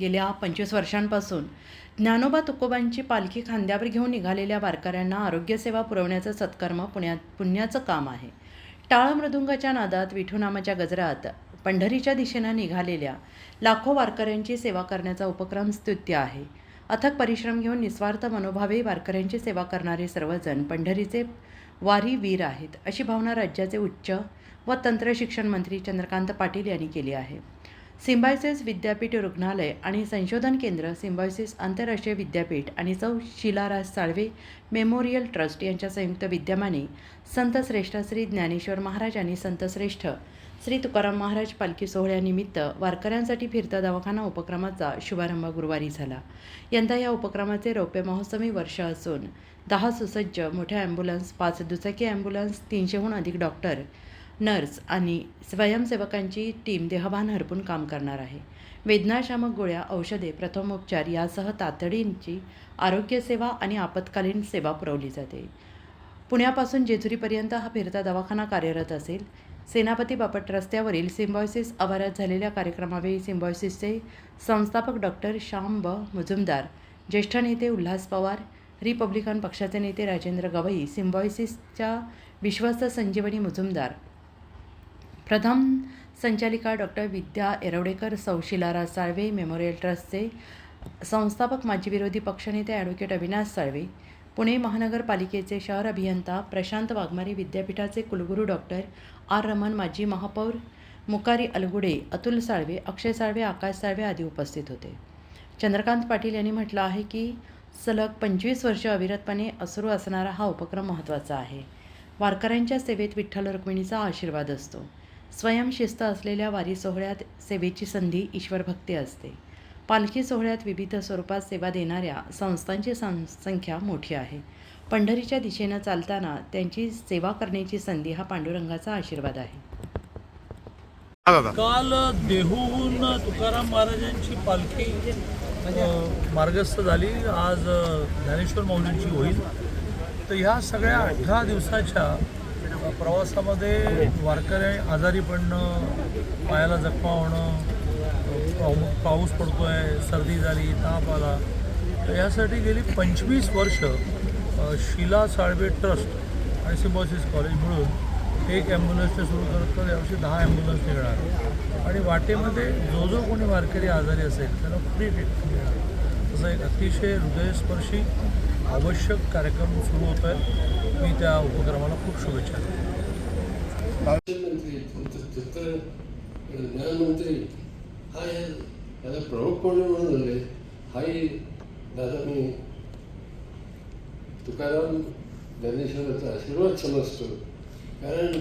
गेल्या पंचवीस वर्षांपासून. ज्ञानोबा तुकोबांची पालखी खांद्यावर घेऊन निघालेल्या वारकऱ्यांना आरोग्यसेवा पुरवण्याचं सत्कर्म पुण्यात पुण्याचं काम आहे. टाळ मृदुंगाच्या नादात विठुनामाच्या गजरात पंढरीच्या दिशेनं निघालेल्या लाखो वारकऱ्यांची सेवा करण्याचा उपक्रम स्तुत्य आहे. अथक परिश्रम घेऊन निस्वार्थ मनोभावे वारकऱ्यांची सेवा करणारे सर्वजण पंढरीचे वारी वीर आहेत अशी भावना राज्याचे उच्च व तंत्रशिक्षण मंत्री चंद्रकांत पाटील यांनी केली आहे. सिम्बायसिस विद्यापीठ रुग्णालय आणि संशोधन केंद्र सिम्बायसिस आंतरराष्ट्रीय विद्यापीठ आणि चौ शिलाराज साळवे मेमोरियल ट्रस्ट यांच्या संयुक्त विद्यमाने संत श्रेष्ठ श्री ज्ञानेश्वर महाराज आणि संतश्रेष्ठ श्री तुकाराम महाराज पालखी सोहळ्यानिमित्त वारकऱ्यांसाठी फिरता दवाखाना उपक्रमाचा शुभारंभ गुरुवारी झाला. यंदा या उपक्रमाचे रौप्य महोत्सवी वर्ष असून दहा सुसज्ज मोठ्या ॲम्ब्युलन्स पाच दुचाकी ॲम्ब्युलन्स तीनशेहून अधिक डॉक्टर नर्स आणि स्वयंसेवकांची टीम देहभान हरपून काम करणार आहे. वेदनाशामक गोळ्या औषधे प्रथमोपचार यासह तातडींची आरोग्यसेवा आणि आपत्कालीन सेवा पुरवली जाते. पुण्यापासून जेजुरीपर्यंत हा फिरता दवाखाना कार्यरत असेल. सेनापती बापट रस्त्यावरील सिम्बॉयसिस आवारात झालेल्या कार्यक्रमावेळी सिम्बॉयसिसचे संस्थापक डॉक्टर श्याम ब. मुजुमदार ज्येष्ठ नेते उल्हास पवार रिपब्लिकन पक्षाचे नेते राजेंद्र गवई सिम्बॉयसिसच्या विश्वस्त संजीवनी मुजुमदार प्रथम संचालिका डॉक्टर विद्या एरवडेकर सौशिलारा साळवे मेमोरियल ट्रस्टचे संस्थापक माजी विरोधी पक्षनेते ॲडव्होकेट अविनाश साळवे पुणे महानगरपालिकेचे शहर अभियंता प्रशांत वाघमारे विद्यापीठाचे कुलगुरू डॉक्टर आर रमन माजी महापौर मुकारी अलगुडे अतुल साळवे अक्षय साळवे आकाश साळवे आदी उपस्थित होते. चंद्रकांत पाटील यांनी म्हटलं आहे की सलग पंचवीस वर्ष अविरतपणे असुरू असणारा हा उपक्रम महत्त्वाचा आहे. वारकऱ्यांच्या सेवेत विठ्ठल रुक्मिणीचा आशीर्वाद असतो. स्वयंशिस्त असलेल्या वारी सोहळ्यात सेवेची संधी ईश्वरभक्ती असते. पालखी सोहळ्यात विविध स्वरूपात सेवा देणाऱ्या संस्थांची सं संख्या मोठी आहे. पंढरीच्या दिशेनं चालताना त्यांची सेवा करण्याची संधी हा पांडुरंगाचा आशीर्वाद आहे. हा काल देहूहून तुकाराम महाराजांची पालखी मार्गस्थ झाली. आज ज्ञानेश्वर माऊलींची होईल. तर ह्या सगळ्या अठरा दिवसाच्या प्रवासामध्ये वारकरी आजारी पडणं पायाला जखमा होणं अ, पाऊ- पाऊस पडतोय सर्दी झाली ताप आला तर यासाठी गेली पंचवीस वर्ष शिला साळवे ट्रस्ट आणि सिम्बॉसिस कॉलेज मिळून एक ॲम्ब्युलन्सने सुरू करत तर यावर्षी दहा ॲम्ब्युलन्स निघणार. आणि वाटेमध्ये जो जो कोणी वारकरी आजारी असेल त्याला फ्री ट्रीटमेंट मिळणार. तसा एक अतिशय हृदयस्पर्शी आवश्यक कार्यक्रम सुरू होत आहे मी त्या उपक्रमाला खूप शुभेच्छा. देतो ज्ञानमंत्री हा याला प्रमुख पाहुणे म्हणून झाले हाही दादा मी तुकाराम ज्ञानेश्वराचा आशीर्वाद समजतो. कारण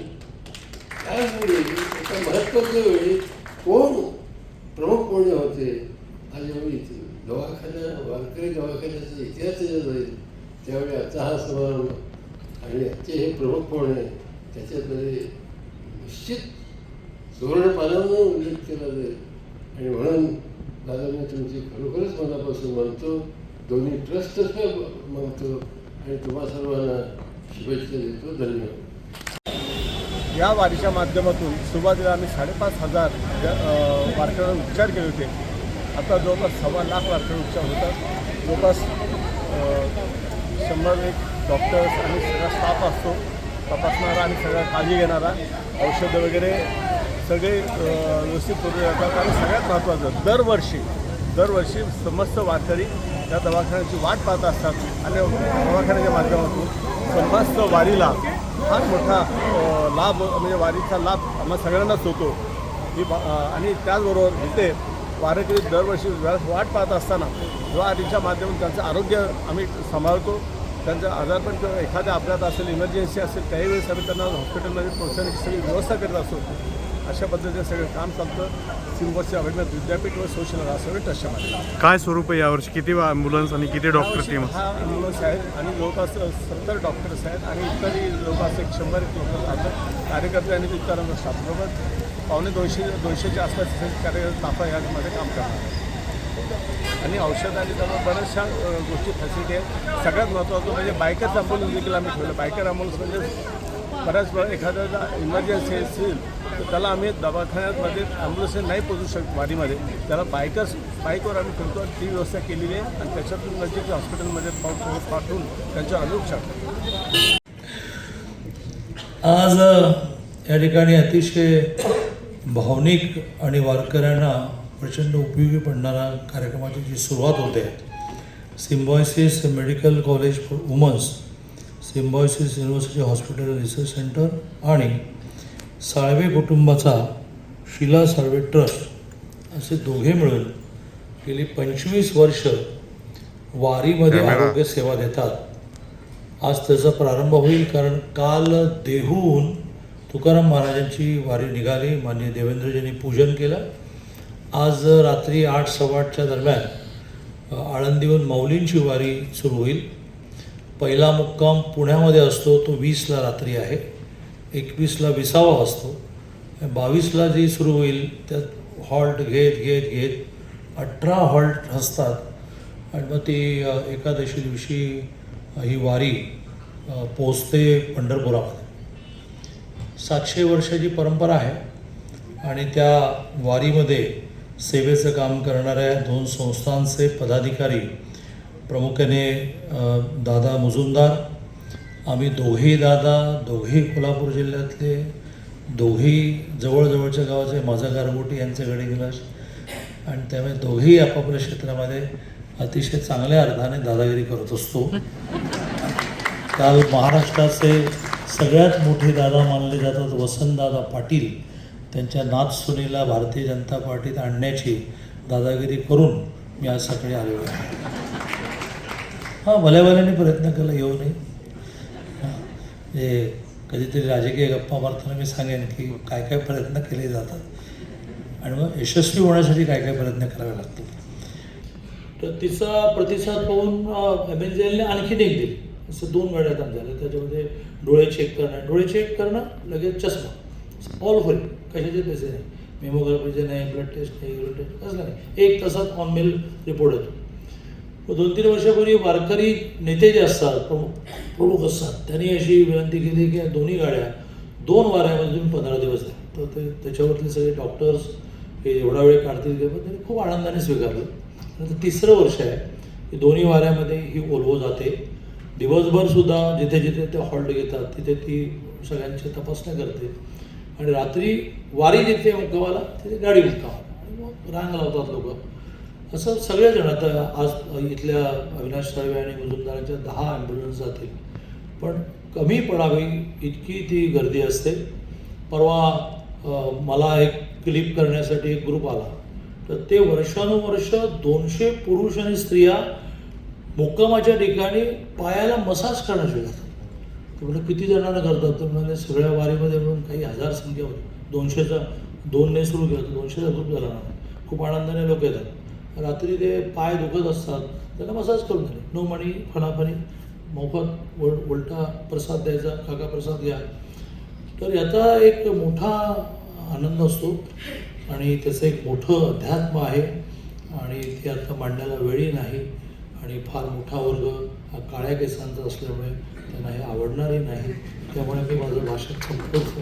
त्यावेळी एका महत्त्वाच्या वेळी कोण प्रमुख पाहुणे होते? आज एवढी दवाखाना वारकरी दवाखान्याचा इतिहास जे जाईल त्यावेळी आता हा समारंभ आणि ते हे प्रमुख कोण आहे? त्याच्यामध्ये निश्चित सुवर्ण उल्लेख केला जाईल. आणि म्हणून दादा मी तुमची खरोखरच मनापासून म्हणतो दोन्ही ट्रस्ट म्हणतो आणि तुम्हा सर्वांना शुभेच्छा देतो. धन्यवाद. या वारीच्या माध्यमातून सुरुवातीला आम्ही साडेपाच हजार वारकऱ्यांना उपचार केले होते. आता जवळपास सव्वा लाख वारकऱ्यांना उपचार होतात. जवळपास शंभर एक डॉक्टर्स आणि सगळा स्टाफ असतो. तपासणारा आणि सगळ्या काळजी घेणारा. औषधं वगैरे सगळे व्यवस्थित करून जातात आणि सगळ्यात महत्त्वाचं दरवर्षी दरवर्षी समस्त वारकरी त्या दवाखान्याची वाट पाहत असतात. आणि दवाखान्याच्या माध्यमातून समस्त वारीला फार मोठा लाभ म्हणजे वारीचा लाभ आम्हा सगळ्यांनाच होतो. ही आणि त्याचबरोबर इथे वारकरी दरवर्षी वाट पाहत असताना वारीच्या माध्यमातून त्यांचं आरोग्य आम्ही सांभाळतो. त्यांचं आजारपण किंवा एखाद्या अपघात असेल इमर्जन्सी असेल त्याही वेळेस आम्ही त्यांना हॉस्पिटलमध्ये पोहोचण्याची सगळी व्यवस्था करत असतो. अशा पद्धतीने सगळं काम चालतं. सिम्बॉसचे अभिनंद विद्यापीठ व सोशल सगळे ट्रस्टमध्ये काय स्वरूप आहे यावर्षी? किती ॲम्ब्युलन्स आणि किती डॉक्टर टीम दहा ॲम्ब्युलन्स आहेत आणि जवळपास सत्तर डॉक्टर्स आहेत आणि इतरही जवळपास एक शंभर एक लोक राहतात. कार्यकर्ते आणि इतरांचा स्टाफबरोबर पावणे दोनशे दोनशेच्या आसपास कार्यकर्ते ताफा यामध्ये काम करतात. आणि औषध आणि त्यामुळे बऱ्याचशा गोष्टी फॅसिलिटी आहेत. सगळ्यात महत्त्वाचं म्हणजे बायकरचं ॲम्ब्युलन्स देखील आम्ही ठेवलं. बायकर ॲम्ब्युलन्स म्हणजे बऱ्याच वेळा एखाद्याला इमर्जन्सी असेल तर त्याला आम्ही दवाखान्यामध्ये ॲम्ब्युलन्स नाही पोचू शकतो वारीमध्ये. त्याला बायकर्स बाईकवर आम्ही फिरतो ती व्यवस्था केलेली आहे. आणि त्याच्यातून म्हणजे नजीक हॉस्पिटलमध्ये पाठवून पाठवून त्यांच्यावर आणू शकतो आज या ठिकाणी अतिशय भावनिक आणि वारकऱ्यांना प्रचंड उपयोगी पडणारा कार्यक्रमाची जी सुरुवात होते Symbiosis medical college for women's Symbiosis university hospital research centre आणि साळवे कुटुंबाचा शिला साळवे ट्रस्ट असे दोघे मिळून गेली पंचवीस वर्ष वारीमध्ये. आरोग्य सेवा देतात. आज त्याचा प्रारंभ होईल कारण काल देहूहून तुकाराम महाराजांची वारी निघाली. मान्य देवेंद्रजींनी पूजन केलं. आज रात्री आठ सव्वाआठच्या दरम्यान आळंदीहून माऊलींची वारी सुरू होईल. पहिला मुक्काम पुण्यामध्ये असतो तो वीसला रात्री आहे. एकवीसला विसावा असतो बावीसला जी सुरू होईल त्यात हॉल्ट घेत घेत घेत अठरा हॉल्ट असतात आणि मग ती एकादशी दिवशी ही वारी पोचते पंढरपुरामध्ये. सातशे वर्षाची परंपरा आहे. आणि त्या वारीमध्ये सेवेचं काम करणाऱ्या दोन संस्थांचे पदाधिकारी प्रामुख्याने दादा मुजुमदार आम्ही दोघेही दादा दोघेही कोल्हापूर जिल्ह्यातले दोघेही जवळजवळच्या गावाचे माझा गारगोटी यांच्याकडे गेला. आणि त्यामुळे दोघेही आपापल्या क्षेत्रामध्ये अतिशय चांगल्या अर्थाने दादागिरी करत असतो. काल महाराष्ट्राचे सगळ्यात मोठे दादा मानले जातात वसंतदादा पाटील. त्यांच्या नाथसुनीला भारतीय जनता पार्टीत आणण्याची दादागिरी करून मी आज सकाळी आलेलो आहे. हां भल्या भल्याने प्रयत्न केला येऊ नये. हां म्हणजे कधीतरी राजकीय गप्पा मारताना मी सांगेन की काय काय प्रयत्न केले जातात आणि मग यशस्वी होण्यासाठी काय काय प्रयत्न करावे लागतात तर तिचा प्रतिसाद पाहून एम एन जेलने आणखी एक दिली. असं दोन गाड्या काम झाल्या त्याच्यामध्ये डोळे चेक करणं डोळे चेक करणं लगेच चष्मा. ऑल फ्री कशाचे पैसे नाही. मेमोग्राफीचे नाही ब्लड टेस्ट नाही ब्लड टेस्ट कसलं नाही. एक तासात ऑन मेल रिपोर्ट येतो. दोन तीन वर्षापूर्वी वारकरी नेते जे असतात प्रमुख प्रमुख असतात. त्यांनी अशी विनंती केली की दोन्ही गाड्या दोन वाऱ्यामध्ये तुम्ही पंधरा दिवस द्या. तर ते त्याच्यावरतले सगळे डॉक्टर्स हे एवढा वेळ काढतील ते त्यांनी खूप आनंदाने स्वीकारलं. नंतर तिसरं वर्ष आहे. की दोन्ही वाऱ्यामध्ये ही ओलवो जाते. दिवसभर सुद्धा जिथे जिथे ते हॉल्ट घेतात तिथे ती सगळ्यांची तपासण्या करते. आणि रात्री वारी जिथे मुक्कामाला तिथे गाडी मुक्कामाला आणि मग रांग लावतात लोक. असं सगळेजण आता आज इथल्या अविनाश साळवे आणि मुजुमदारांच्या दहा ॲम्ब्युलन्स जातील. पण कमी पडावी इतकी ती गर्दी असते. परवा मला एक क्लिप करण्यासाठी एक ग्रुप आला. तर ते वर्षानुवर्ष दोनशे पुरुष आणि स्त्रिया मुक्कामाच्या ठिकाणी पायाला मसाज करण्यासाठी जातात. म्हणजे किती जणांना करतात? तर म्हणजे सगळ्या वारीमध्ये मिळून काही हजार संख्या होती. दोनशेचा दोनने सुरू केला दोनशेचा ग्रुप झाला खूप आनंदाने लोक येतात. रात्री ते पाय दुखत असतात. त्यांना मसाज करून दिले नो मणी फणाफणी मोफत उल उलटा प्रसाद द्यायचा काका प्रसाद घ्या. तर याचा एक मोठा आनंद असतो. आणि त्याचं एक मोठं अध्यात्म आहे. आणि ते आता मांडण्याला वेळही नाही. आणि फार मोठा वर्ग हा काळ्या केसांचा असल्यामुळे त्यांना हे आवडणारही नाही. त्यामुळे मी माझं भाषण संपवतो.